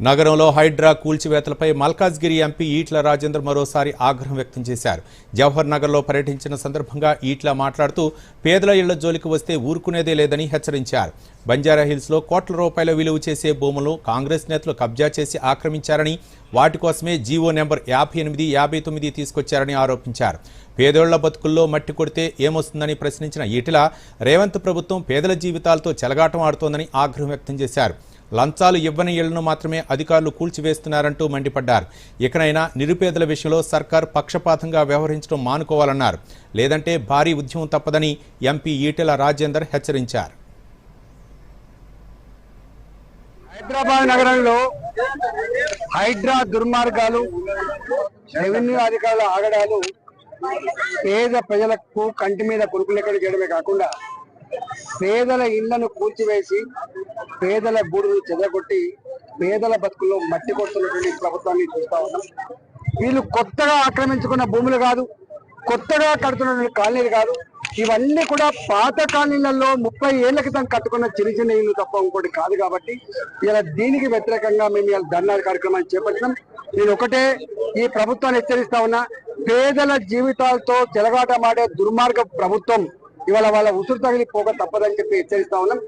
నగరంలో హైడ్రా కూల్చివేతలపై మల్కాజ్గిరి ఎంపీ ఈట్ల రాజేందర్ మరోసారి ఆగ్రహం వ్యక్తం చేశారు. జవహర్ నగర్లో పర్యటించిన సందర్భంగా ఈట్ల మాట్లాడుతూ పేదల ఇళ్ళ జోలికి వస్తే ఊరుకునేదే లేదని హెచ్చరించారు. బంజారా హిల్స్లో కోట్ల రూపాయల విలువ చేసే భూములు కాంగ్రెస్ నేతలు కబ్జా చేసి ఆక్రమించారని వాటి కోసమే జీవో నెంబర్ యాభై ఎనిమిది యాభై తొమ్మిది తీసుకొచ్చారని ఆరోపించారు. పేదోళ్ళ బతుకుల్లో మట్టి కొడితే ఏమొస్తుందని ప్రశ్నించిన ఈటల రేవంత్ ప్రభుత్వం పేదల జీవితాలతో చెలగాటం ఆడుతోందని ఆగ్రహం వ్యక్తం చేశారు. లంచాలు ఇవ్వని ఇళ్ళను మాత్రమే అధికారులు కూల్చివేస్తున్నారంటూ మండిపడ్డారు. ఇకనైనా నిరుపేదల విషయంలో సర్కార్ పక్షపాతంగా వ్యవహరించడం మానుకోవాలన్నారు. లేదంటే భారీ ఉద్యమం తప్పదని ఎంపీ ఈటెల రాజేందర్ హెచ్చరించారు. హైదరాబాద్ నగరంలో హైడ్రా దుర్మార్గాలు రెవెన్యూ అధికారుల ఆగడాలు పేద ప్రజలకు కంటి మీద కురుకులెక్కడు చేయడమే కాకుండా పేదల ఇళ్ళను కూల్చివేసి పేదల గూడును చెదగొట్టి పేదల బతుకుల్లో మట్టి కొడుతున్నటువంటి ప్రభుత్వాన్ని చూస్తా ఉన్నాం. వీళ్ళు కొత్తగా ఆక్రమించుకున్న భూములు కాదు కొత్తగా కడుతున్న కాలనీలు కాదు ఇవన్నీ కూడా పాత కాలనీలలో ముప్పై ఏళ్ళ క్రితం కట్టుకున్న చిన్న చిన్న ఇల్లు తప్ప ఇంకోటి కాదు కాబట్టి ఇలా దీనికి వ్యతిరేకంగా మేము ఇలా ధర్నా కార్యక్రమాన్ని చేపట్టినాం. నేను ఒకటే ఈ ప్రభుత్వాన్ని హెచ్చరిస్తా ఉన్నా పేదల జీవితాలతో చెలగాటమాడే దుర్మార్గ ప్రభుత్వం ఇవాళ వాళ్ళ ఉసురు తగిలిపోక తప్పదని చెప్పి హెచ్చరిస్తా ఉన్నాం.